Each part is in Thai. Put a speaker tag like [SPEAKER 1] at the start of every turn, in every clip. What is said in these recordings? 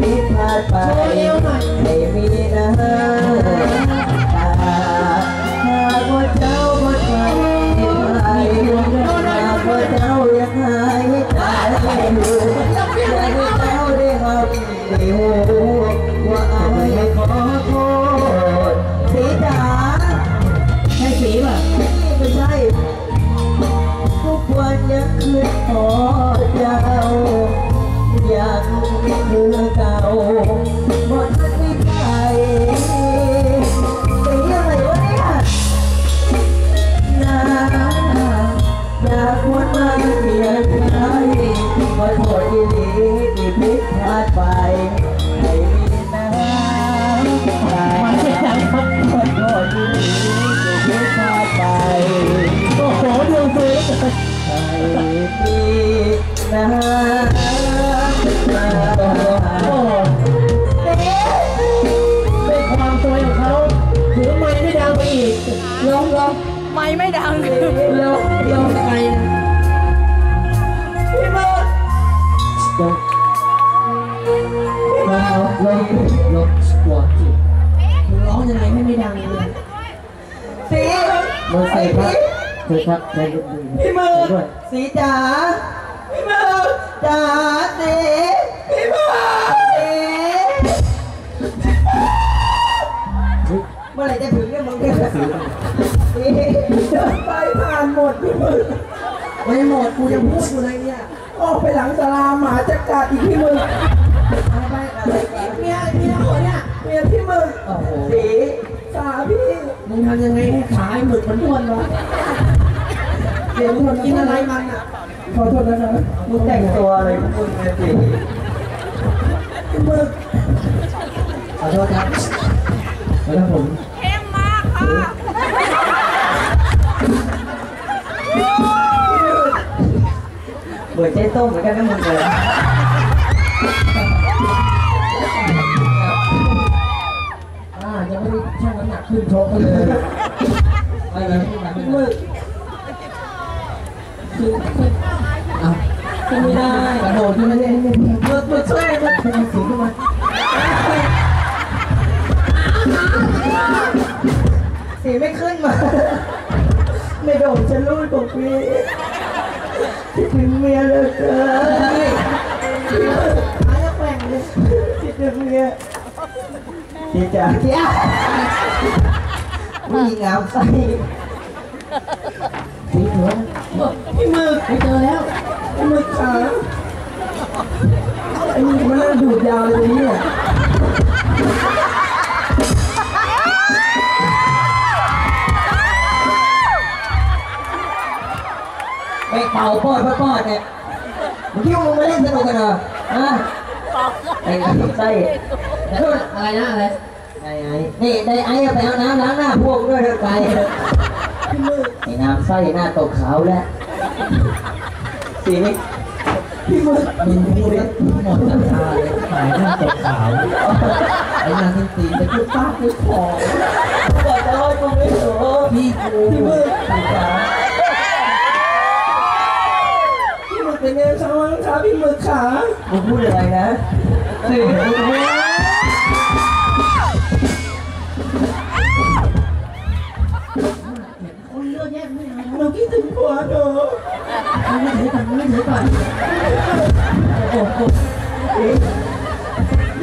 [SPEAKER 1] ผิ
[SPEAKER 2] ดพลาดไปไม่มีนะ ไม่ไม่
[SPEAKER 1] ดังเราวแล้วไฟ
[SPEAKER 2] พี่เบิ
[SPEAKER 1] ร์
[SPEAKER 2] ดเราเรา
[SPEAKER 1] เรา
[SPEAKER 2] ส
[SPEAKER 1] ป
[SPEAKER 2] อร์ต
[SPEAKER 1] มึร้
[SPEAKER 2] อ
[SPEAKER 1] งยังไงไม่
[SPEAKER 3] ไม่ดัง
[SPEAKER 2] เล
[SPEAKER 1] ยสีมึงใส่ครับใส่ครักใส่
[SPEAKER 2] ลูก
[SPEAKER 1] ดีพี่
[SPEAKER 2] มื
[SPEAKER 1] อ
[SPEAKER 2] สีจ๋าพี่มือจ๋าสีพี่มือร์ดเมื่อไหร่จะถึงเนี่ยมึงเนี่ ไม่
[SPEAKER 1] หมดกูยังพูดอยู่เลยเนี่ย
[SPEAKER 2] ออกไปหลังสลาหมาจะกัดอีกที่มึง
[SPEAKER 1] ไปเมียเมียคนเนี่ย
[SPEAKER 2] เมียที่มึง
[SPEAKER 1] อ
[SPEAKER 2] สีสาพี่
[SPEAKER 1] มึงทำยังไงให้ขาไอ้หมึกมันด้วนวะเดี๋ยวมึงกินอะไรมันอะ
[SPEAKER 2] ขอโทษนะครับมึงแต่งตัวอะไรมึงเนี่ยสีมึง
[SPEAKER 1] ขอโทษครับแล้วผม
[SPEAKER 3] เข้มมากค่ะ
[SPEAKER 2] มือนเจ๊ต้มเหมือนกันนะมึงเลย
[SPEAKER 1] อ่ายังไม่ได้ช่างน้ำหนักขึ้นชกกันเลยอะไรนะ
[SPEAKER 2] มืด
[SPEAKER 1] คืออะขึ้นไม่ได้กระโดดขึ้นไม่ได้มืดมืดช่วยมืดช่วยสูงขึ้มาสีไม่ขึ้นมา ไม่โดดจะรูดตรงนี้ คิดถึงเมียเหลยเกินหายแล้วแกว่งเลยคิดถึงเมีย
[SPEAKER 2] เจ๊จ๋า
[SPEAKER 1] เดี๋ยว
[SPEAKER 2] ผู้หญิงงามไส้
[SPEAKER 1] พี่หัวพี่หมึกไม่เจอแล้วพี่หมึกขาไอ้นี่มันน่าดูดยาวเลย
[SPEAKER 2] ปเป่าปอดปอปอดเนี่ยมึงคิดว่ามึงมาเล่นสนุกกันเหรอฮะไอ้งามไส้
[SPEAKER 1] อะไรนะอะไร
[SPEAKER 2] ไอ้ไอ้นี่ได้ไอ้ไปเอาน้ำล้างหน้าพวกด้วยเถอะไกลไอ้น้ำไส้หน้าตกขาวแล้วสีนี่
[SPEAKER 1] พี่มึกมึงพูดแล้วหมดศรัทธาเลยหายหน้าตกขาวไอ้นางทันตีไปจุดป้าจุดคอ
[SPEAKER 2] บอกจะให้มึงไม่รู้
[SPEAKER 1] พี่กูพี่มึก
[SPEAKER 2] สีจ๋า
[SPEAKER 1] พี่หมึก เป็นไงครับบ้างครับพี่หมึกขา
[SPEAKER 2] มึงพูดอะไรนะสี
[SPEAKER 1] คนเลือกแยกไม่ได้เราคิดถึงผัวหนูไม่ถือก่อนไม่ถือก่อนโอ้โห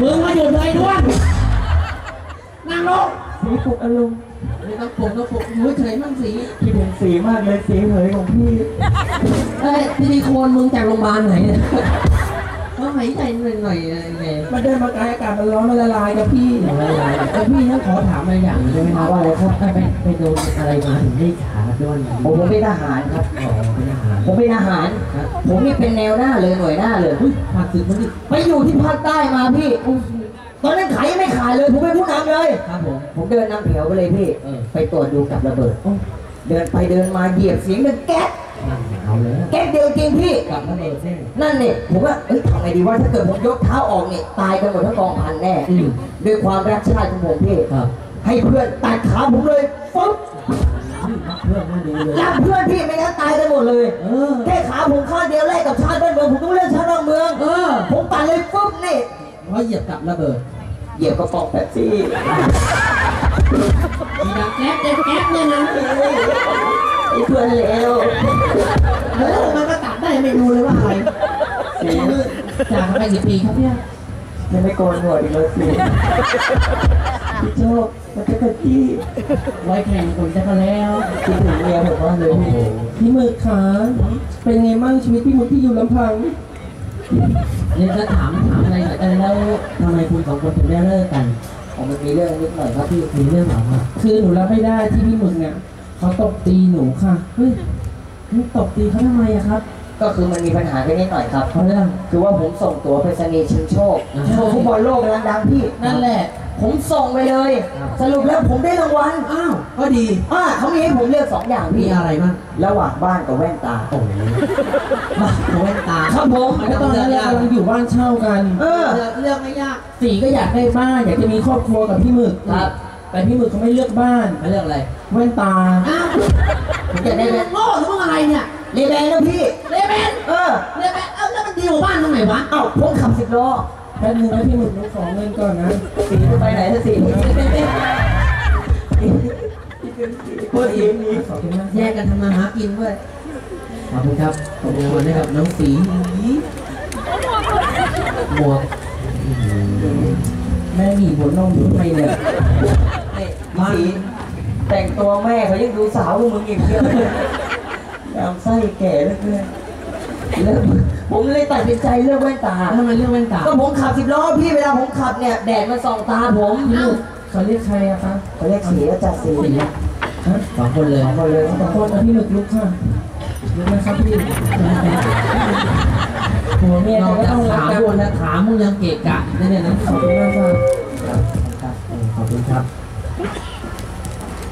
[SPEAKER 1] มึงมาอยู่เลยด้วนนั่งลง
[SPEAKER 2] สีปลุกอารมณ์
[SPEAKER 1] ไม่ต้องปลุกต้องปลุกมือเฉยมั่งสี
[SPEAKER 2] คิดถึงสีมากเลยสีเหยของพี่
[SPEAKER 1] เอ้ยซิลิโคนมึงจากโรงพยาบาลไหนเนี่ยเขาหายใจหน่อยหน่อยๆไง
[SPEAKER 4] มันได้มากายอากาศมันร้อนมันละลายกับพี่
[SPEAKER 1] อย่างไรๆแต่พี่ต้องขอถามอะไรอย่างหนึงได้ไหมครับว่าอะไรครับไปไปโดนอะไรมาถึงได้ขาด้วน
[SPEAKER 2] ผมเป็นทหารครับ
[SPEAKER 1] อ๋อเป็นอาหาร
[SPEAKER 2] ผมเป็นทหาร
[SPEAKER 1] ครับ
[SPEAKER 2] ผมนี่เป็นแนวหน้าเลยหน่วยหน้าเลย
[SPEAKER 1] อุ้ยผ่านศึกมาดิ
[SPEAKER 2] ไปอยู่ที่ภาคใต้มาพี่ ตอนนั้นขายยังไม่ขายเลย ผมเป็นผู้นำเลย
[SPEAKER 1] ครับผม
[SPEAKER 2] ผมเดินนำแถวไปเลยพี่
[SPEAKER 1] เออ
[SPEAKER 2] ไปตรวจดูกับระเบิด เดินไปเดินมาเหยียบเสียงดังแก๊ส
[SPEAKER 1] นั่นเอาแล้ว
[SPEAKER 2] แก๊สเดียวจริงพี่
[SPEAKER 1] กลับมาเบิดแน่
[SPEAKER 2] นั่นเนี่ยผมว่าเอ้ยทำไงดีว่าถ้าเกิดผมยกเท้าออกเนี่ยตายกันหมดทั้งกองพันแน่
[SPEAKER 1] อืม
[SPEAKER 2] ด้วยความรักชาติของผมพี่
[SPEAKER 1] ครับ
[SPEAKER 2] ให้เพื่อนตัดขาผมเลยปุ๊บ
[SPEAKER 1] เพื่อนมาดูเลย
[SPEAKER 2] รับเพื่อนพี่ไม่งั้นตายกันหมดเลย
[SPEAKER 1] เออ
[SPEAKER 2] แค่ขาผมข้างเดียวแลกกับชาติบ้านเมืองผมต้องเลือก เพ
[SPEAKER 1] ราะเหยียบกับระเบิด
[SPEAKER 2] เหยียบกระป๋องแป๊บซี่
[SPEAKER 1] มีดังแก๊สแก๊สแก๊สเนี่ยนะ
[SPEAKER 2] ไอ้เพื่อนเลว
[SPEAKER 1] เออมันก็ตัดได้ไม่รู้เลยว่าอะไรจากไปกี่ปีครับเนี่ย
[SPEAKER 2] ยังไม่โกนหัวอีกเลยสิพี่โชคมันจะกระจี้
[SPEAKER 1] ไว้แข่งคนจะกันแล้ว
[SPEAKER 2] คิดถึงเมียผมมากเลยพี่
[SPEAKER 4] มึกขาเป็นไงมั่งชีวิตพี่มึกที่อยู่ลำพัง
[SPEAKER 1] นี่ยจะถามถามอะไรหน่อยเออแล้วทำไมคุณสองคนถึงได้เลิกกัน
[SPEAKER 2] ผมมันมีเรื่องนิดหน่อยครับพี่
[SPEAKER 1] มีเรื่องเหรอครับ
[SPEAKER 4] คือหนูรับไม่ได้ที่พี่หมึกเนี่ยเขาตบตีหนูค่ะ
[SPEAKER 1] เฮ้ยคุณตบตีเขาทำไมอะครับ
[SPEAKER 2] ก็คือมันมีปัญหากันนิดหน่อยครับ
[SPEAKER 1] เขาเรื่อง
[SPEAKER 2] คือว่าผมส่งตั๋วไปสนีย์ชิงโชค
[SPEAKER 1] อ่า
[SPEAKER 2] โชคฟุตบอลโลกกำลังดังพี่
[SPEAKER 1] นั่นแหละ
[SPEAKER 2] ผมส่งไปเลย
[SPEAKER 1] ครับ
[SPEAKER 2] สรุปแล้วผมได้รางวัล
[SPEAKER 1] อ้าวก็ดี
[SPEAKER 2] อ่าเขามีให้ผมเลือกสองอย่าง
[SPEAKER 1] มี
[SPEAKER 2] พี่
[SPEAKER 1] อะไรบ้าง
[SPEAKER 2] ระหว่างบ้านกับแว่นตา
[SPEAKER 1] โอ้โหบ้าเขาแว่นตา
[SPEAKER 2] ครับผม
[SPEAKER 4] แล้วตอนนั้นเรากำลังอยู่บ้านเช่ากัน
[SPEAKER 2] เออ
[SPEAKER 1] เลือกเลือกไม่ยาก
[SPEAKER 4] สีก็อยากได้บ้านอยากจะมีครอบครัวกับพี่หมึก
[SPEAKER 2] ครับ
[SPEAKER 4] แต่พี่หมึกเขาไม่เลือกบ้าน
[SPEAKER 1] ไม่เลือกอะไร
[SPEAKER 4] แว่นตา
[SPEAKER 1] อ้าว
[SPEAKER 2] ผมจะได้แบบ
[SPEAKER 1] โง่หรือว่าอะไรเนี่ย
[SPEAKER 2] รีแบนนะพี่
[SPEAKER 1] เลเบน
[SPEAKER 2] เออ
[SPEAKER 1] เลเบนเอ้าแล้วมันดีกว่าบ้านตรงไหนวะ
[SPEAKER 2] เอ้าผมขับสิบล้อ
[SPEAKER 4] แป๊บนึงนะพี่หมึกหนูขอเงินก่อนนะ
[SPEAKER 2] สีจะไปไหนสี
[SPEAKER 4] โคตรเองนี้ขอบคุณมาก
[SPEAKER 1] แยกกันทำมาหากินด้วยขอบคุณครับขอบคุณให้กับน้องสีหมวก
[SPEAKER 4] แม่หนีหัวนมอยู่ทำไมเนี่ย
[SPEAKER 2] สีแต่งตัวแม่เขายังดูสาวกว่ามึงอีกเยอะยามไส้แก่เลือเกินแล้ว ผมเลยตัดสินใจเลือกแว่นตา
[SPEAKER 1] ทำไมเลือกแว่นตา
[SPEAKER 2] ก็ผมขับสิบล้อพี่เวลาผมขับเนี่ยแดดมันส่องตาผม
[SPEAKER 1] เอ้า
[SPEAKER 4] เขาเรียกใครอะคะ
[SPEAKER 2] เขาเรียกสีอาจารย์สี
[SPEAKER 1] สีอะสองคนเลย
[SPEAKER 2] สองคนเลย
[SPEAKER 4] ขอโทษนะพี่หมึกลุกค่ะลุกนะครับพี่หัวเมีย
[SPEAKER 1] นอก
[SPEAKER 4] ก็
[SPEAKER 1] จาก
[SPEAKER 4] ต้องรั
[SPEAKER 1] ถากม
[SPEAKER 4] กัน
[SPEAKER 1] คนแล้วถามมึงยังเกะกะเนี่ยเนี่ยนะ
[SPEAKER 4] ขอบคุณมากค่ะ
[SPEAKER 1] เออขอบคุณครับ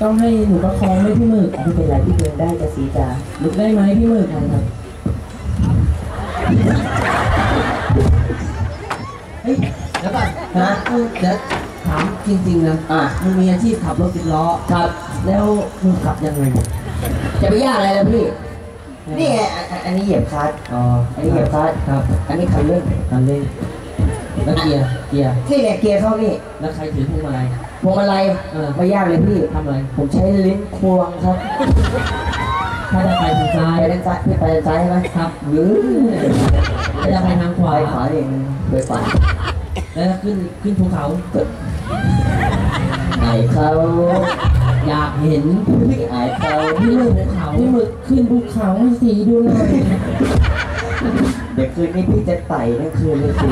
[SPEAKER 4] ต้องให้หนูประคองด้วยพี่หมึก
[SPEAKER 2] ไม่เป็นไรพี่เดินได้จะสีจา
[SPEAKER 4] ลุกได้ไหมพี่หมึก
[SPEAKER 1] เฮ้ยแล้วก่อน
[SPEAKER 2] ฮะ
[SPEAKER 1] เออเดี๋ยวถามจริงๆนะ
[SPEAKER 2] อะ
[SPEAKER 1] มึงมีอาชีพขับรถสิบล้อ
[SPEAKER 2] ครับ
[SPEAKER 1] แล้วมึงขับยังไงเนี่ย
[SPEAKER 2] จะไปยากอะไรล่ะพี่ นี่ไงอันอันอันนี้เหยียบคลัตช์
[SPEAKER 4] อ๋อ
[SPEAKER 2] อันนี้เหยียบคลัตช์
[SPEAKER 4] ครับ
[SPEAKER 2] อันนี้คันเร่ง
[SPEAKER 4] คันเร่งแล้วเกียร์ เกียร์
[SPEAKER 2] นี่เนี่ยเกียร์เข้านี่
[SPEAKER 4] แล้วใครถือพวงมาลัย
[SPEAKER 2] พวงมาลัย
[SPEAKER 4] เออ
[SPEAKER 2] ไม่ยากเลยพี่
[SPEAKER 4] ทำอะไร
[SPEAKER 2] ผมใช้ลิ้นควงครับ
[SPEAKER 4] ถ้าจะไปทางซ้า
[SPEAKER 2] ไป
[SPEAKER 4] ย
[SPEAKER 2] ด้านซ้ายพี่ไปด้านซ้ายใช่ไหม
[SPEAKER 4] ครับ
[SPEAKER 2] หรือ
[SPEAKER 4] ถ้าจะไปทางขวา
[SPEAKER 2] ไปขวาเองไปขวา
[SPEAKER 4] แล้วขึ้นขึ้นภูเขา
[SPEAKER 2] ไหนเขา
[SPEAKER 4] อยากเห็น
[SPEAKER 2] ไหนเขา
[SPEAKER 4] พี่หมึกภูเขาพี่หมึกขึ้นภูเขาให้สีดูหน่อย
[SPEAKER 2] เดี๋ยวคืนนี้พี่จะไต่ทั้งคืนเลยสิ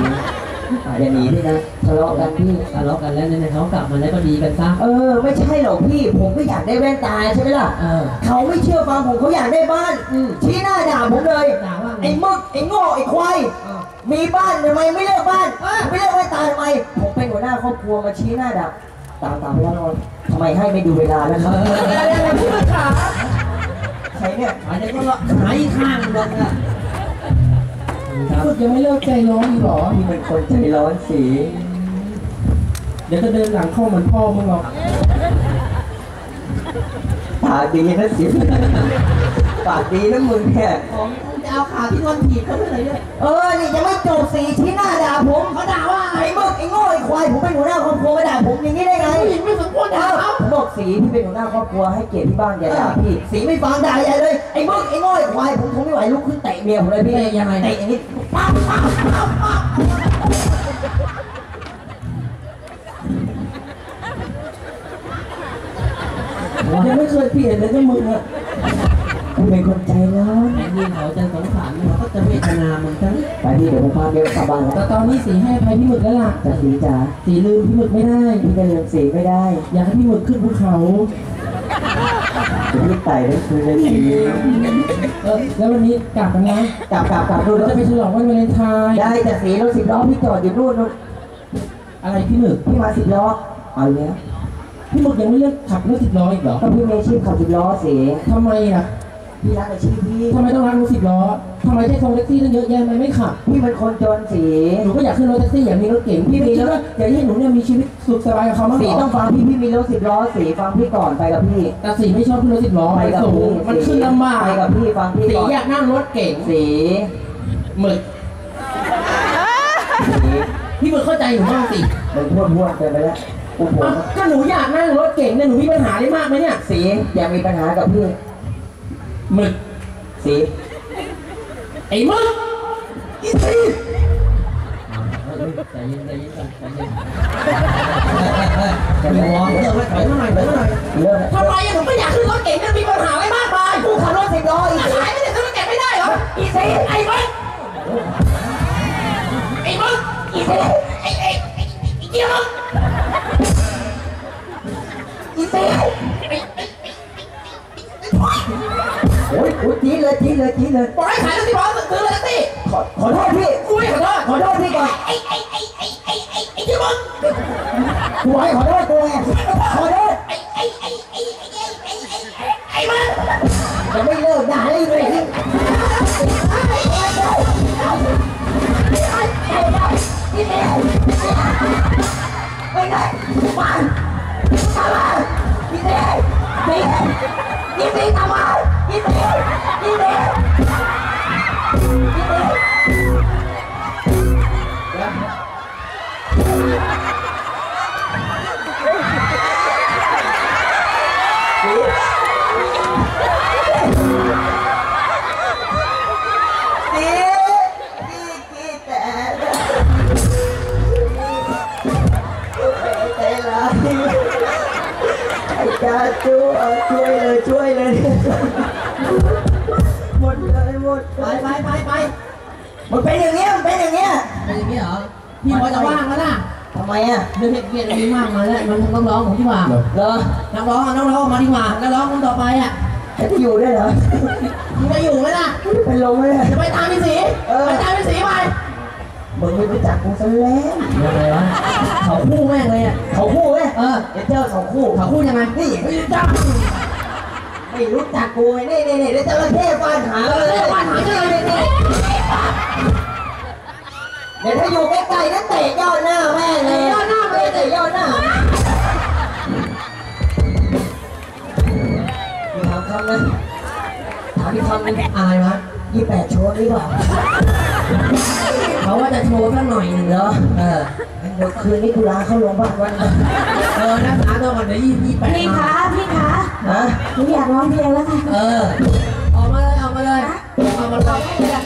[SPEAKER 2] อย่าหนีพี่นะทะเลาะกันพี่
[SPEAKER 4] ทะเลาะกันแล้วเนี่ยเขากลับมาแล้วก็ดีกันซะ
[SPEAKER 2] เออ ไม่ใช่หรอกพี่ ผมก็อยากได้แว่นตาใช่ไหมล่ะ
[SPEAKER 4] เออ
[SPEAKER 2] เขาไม่เชื่อฟังผมเขาอยากได้บ้าน
[SPEAKER 4] อืม
[SPEAKER 2] ชี้หน้าด่าผมเลย
[SPEAKER 4] ด่าว่าไง
[SPEAKER 2] ไอ้มึกไอ้โง่ไอ้ควาย
[SPEAKER 4] อ้าว
[SPEAKER 2] มีบ้านทำไมไม่เลือกบ้านไม่เลือกแว่นตาทำไมผมเป็นหัวหน้าครอบครัวมาชี้หน้าด่าตามตามแล้วนอนทำไมให้ไม่ดูเวลาแล้วครับ
[SPEAKER 4] พี่หมึกขา
[SPEAKER 2] ใครเนี่ย
[SPEAKER 4] หายใจก็ละหายข้างลงอะ ครับยังไม่เลิกใจร้อนอีกเหรอ
[SPEAKER 2] พี่เป็นคนใจร้อนสี
[SPEAKER 4] เดี๋ยวจะเดินหลังเข้าเหมือนพ่อมึงหรอก
[SPEAKER 2] ปากดีนะสิปากดีนะมึงเนี่ย
[SPEAKER 4] ของจะ เอาขาที่นอนถีบเขาไปไหนเนี่ย
[SPEAKER 2] เออนี่ยังไม่จบสีชี้หน้าด่าผมเขาด่าว่าไอ้มึกไอ้โง่ไอ้ควายผมเป็นหัวหน้าครอบครัวมาด่าผมอย่างนี้ได้ไง
[SPEAKER 4] ผู้หญิงไม่สมควรด่า
[SPEAKER 2] เอ้า
[SPEAKER 4] เขา
[SPEAKER 2] ผมบอกสีพี่เป็นหัวหน้าครอบครัวให้เกียรติที่บ้านอย่าด่าพี่สีไม่ฟังด่าใหญ่เลยไอ้มึกไอ้โง่ไอ้ควายผมทนไม่ไหวลุกขึ้นเตะเมียผมเลยพี่
[SPEAKER 4] เตะยังไง
[SPEAKER 2] เตะอย่างนี้ปั๊บปั๊บปั๊บปั๊บ
[SPEAKER 4] ยังไม่เคยเปลี่ยนเลยนะมึงอะ
[SPEAKER 2] ผมเป็นคนใจร้อน
[SPEAKER 4] ไอ้นี่เขาจะสงสารมึงเขาก็จะเวทนามึงทั้ง
[SPEAKER 2] ไปพี่เดี๋ยวผมพาเบลกลับบ้าน
[SPEAKER 4] แต่
[SPEAKER 2] แล้ว
[SPEAKER 4] ตอนนี้สีให้อภัยพี่หมึกแล้วล่ะ
[SPEAKER 2] จะสีจ๋า
[SPEAKER 4] สีลืมพี่หมึกไม่ได้
[SPEAKER 2] พี่จะลืมสีไม่ได้
[SPEAKER 4] อยากให้พี่หมึกขึ้นภูเขา
[SPEAKER 2] เดี๋ยวพี่ไต่ได้คืนเลยสี
[SPEAKER 4] เออแล้ววันนี้กลับกันนะ
[SPEAKER 2] กลับกลับกลับดู
[SPEAKER 4] เรา
[SPEAKER 2] แล้ว
[SPEAKER 4] จะไปฉลองวันวาเลนไทน์
[SPEAKER 2] ได้แต่สีรถสิบล้อพี่จอดอยู่นู่นนู่น
[SPEAKER 4] อะไรพี่หมึก
[SPEAKER 2] พี่มาสิบล้อเอาแล้ว
[SPEAKER 4] พี่หมึกยังไม่เลิกขับรถสิบล้ออีกเหรอ
[SPEAKER 2] ก็พี่มีอาชีพขับสิบล้อสี
[SPEAKER 4] ทำไมอะ
[SPEAKER 2] พี่รักอาชีพพี่
[SPEAKER 4] ทำไมต้องรักรถสิบล้อทำไมใช้ทรงแท็กซี่ตั้งเยอะแยะทำไมไม่ขับ
[SPEAKER 2] พี่เป็นคนจนสี
[SPEAKER 4] หนูก็อยากขึ้นรถแท็กซี่อยากมีรถเก๋งพี่ไม่คิดว่าอยากให้หนูเนี่ยมีชีวิตสุขสบายกับเขามาก
[SPEAKER 2] สี
[SPEAKER 4] หร
[SPEAKER 2] ต้
[SPEAKER 4] อ
[SPEAKER 2] องฟังพี่พี่มีรถสิบล้อสีฟังพี่ก่อนไปกับพี่
[SPEAKER 4] แต่สีไม่ชอบขึ้นรถสิบล้อ
[SPEAKER 2] ไป
[SPEAKER 4] ไป
[SPEAKER 2] กับ
[SPEAKER 4] สู
[SPEAKER 2] พี่
[SPEAKER 4] งมันขึ้นลำบาก
[SPEAKER 2] ไปกับพี่ฟังพี่
[SPEAKER 4] สี
[SPEAKER 2] ก่อน
[SPEAKER 4] อยากนั่งรถเก๋ง
[SPEAKER 2] สี
[SPEAKER 4] หมึก
[SPEAKER 2] สี
[SPEAKER 4] พี่หมึกเข้าใจหนูบ้างสิ
[SPEAKER 2] มันพูดพูดเกินไปแล้วกูผม
[SPEAKER 4] อะก็หนูอยากนั่งรถเก๋งเนี่ยหนูมีปัญหาได้มากไหมเนี่ย
[SPEAKER 2] สีอย่ามีปัญหากับพี่
[SPEAKER 4] ห มึก
[SPEAKER 2] สี
[SPEAKER 4] ไอ้มึงอีสีใจเย็นใจเย็นใจเย็น
[SPEAKER 2] จะไม่ร้อง
[SPEAKER 4] เดี๋ยวไปถอยมาหน่อยถอยมาหน่อย
[SPEAKER 2] เริ่ม
[SPEAKER 4] ทำไมอะหนูไม่อยากขึ้นรถเก๋งมันมีปัญหาอะไรมากมาย
[SPEAKER 2] กูขับรถสิบล้ออีก
[SPEAKER 4] ขายไม่ได้ซื้อรถเก๋งไม่ได้เหรออีสีไอ้มึงไอ้มึงอีสีไอ้ไอ้ไอ้ไอ้เจ้ามึ
[SPEAKER 2] โอ้ยโอ้ยจีเลยจีเลยจีเลย
[SPEAKER 4] บอกให้ขายแล้ที่บอกซื้อเลยสิ
[SPEAKER 2] ขอขอโทษพี่
[SPEAKER 4] อุ้ยขอโทษ
[SPEAKER 2] ขอโทษพี่ก่อน
[SPEAKER 4] ไอ้ไอ้ไอ้ไอ้ไอ้ไอ้ไอ้ที่มึง
[SPEAKER 2] กูให้ขอโทษกูไงขอโทษ
[SPEAKER 4] ไอ้ไอ้ไอ้ไอ้ไอ้ไอ้ไอ้มึง
[SPEAKER 2] จะไม่เลิกด่าได้ยังไงไม่ได้ไปทำไม่เต้พี่พี่ทำไม ¡Dime! ¡Dime! มันเป็นอย่างเงี้ยมันเป็นอย่างเงี้ย
[SPEAKER 4] เป็นอย่างนี้เหรอ พี่พอจะว่างแล้วนะ
[SPEAKER 2] ทำไมอะ
[SPEAKER 4] เรื่องเพียรมีมากมาแล้วมันต้องร้องผมดีกว่า
[SPEAKER 2] เหรอ
[SPEAKER 4] นักร้องอะนักร้องมาดีกว่านักร้องคนต่อไปอะ
[SPEAKER 2] จะอยู่ด้วยเหรอ
[SPEAKER 4] มึงจะอยู่ไหมล่ะ
[SPEAKER 2] เป็นลมไหม
[SPEAKER 4] จะไปตามพี่สี
[SPEAKER 2] เออ
[SPEAKER 4] ไปตามพี่สีไป
[SPEAKER 2] มึงไม่รู้จักกูซะแล้ว
[SPEAKER 4] ยังไงวะเขาคู่แม่งเลยอะ
[SPEAKER 2] เขาคู่ไหม
[SPEAKER 4] เออ
[SPEAKER 2] เดี๋ยวเจอเขาคู่
[SPEAKER 4] เขาคู่ยังไง
[SPEAKER 2] นี่ไม่รู้จัก ไม่รู้จักกูไงนี่นี่นี่เดี๋ยวจระเข้ฟาดหางเลย
[SPEAKER 4] เรียกว่าหาเจอเลยเน่
[SPEAKER 2] เดี๋ยวถ้าอยู่ใกล้ๆนั่นเตะยอดหน้าแม่เลยยอดหน้าเลยเตะยอดหน้ามีถามคำนะถามอีกคำนึง
[SPEAKER 1] อะไรวะ
[SPEAKER 2] ยี่แปดโชว์ดีกว่า
[SPEAKER 1] เขาว่าจะโชว์สักหน่อยหนึ่ง
[SPEAKER 2] เหรอ
[SPEAKER 1] เออ
[SPEAKER 2] ดี๋ยวคืนนี้กูลาเข้าโรงพยาบาลวันนึง
[SPEAKER 1] เออนักศึกษาตัวก่อนเดี๋ยวยี่ยี่แปด
[SPEAKER 3] พี่
[SPEAKER 1] มา
[SPEAKER 3] คะพี่คะ
[SPEAKER 2] นะ
[SPEAKER 3] หนูอยากร้องเพลงแล้วค่ะ
[SPEAKER 1] เออ ออกมาเลยออกมาเลยออกมาเลย
[SPEAKER 3] อยาก